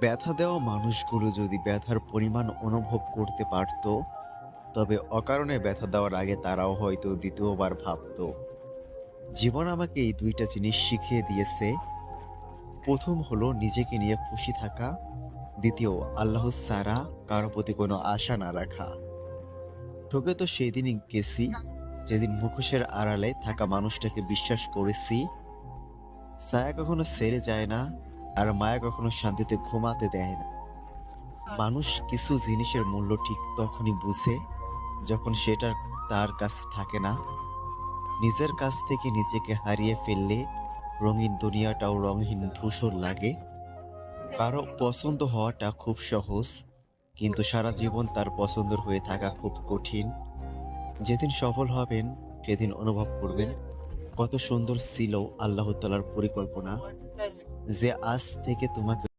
ব্যথা দেওয়া মানুষগুলো যদি ব্যথার পরিমাণ অনুভব করতে পারত, তবে অকারণে ব্যথা দেওয়ার আগে তারাও হয়তো দ্বিতীয়বার ভাবতো, জীবন আমাকে এই দুইটা জিনিস শিখিয়ে দিয়েছে। প্রথম হলো নিজেকে নিয়ে খুশি থাকা, দ্বিতীয় আল্লাহ সারা কারও প্রতি কোনো আশা না রাখা। ঠকে তো সেই দিনই গেছি, যেদিন মুখোশের আড়ালে থাকা মানুষটাকে বিশ্বাস করেছি, ছায়া কখনো সেরে যায় না আর মায়া কখনো শান্তিতে ঘুমাতে দেয় না। মানুষ কিছু জিনিসের মূল্য ঠিক তখনই বুঝে যখন সেটা তার কাছে থাকে না। নিজের কাছ থেকে নিজেকে হারিয়ে ফেললে রঙিন দুনিয়াটাও রঙহীন ধূসর লাগে। কারও পছন্দ হওয়াটা খুব সহজ, কিন্তু সারা জীবন তার পছন্দের হয়ে থাকা খুব কঠিন। যেদিন সফল হবেন, সেদিন অনুভব করবেন কত সুন্দর ছিল আল্লাহ তালার পরিকল্পনা। যে আজ থেকে তোমাকে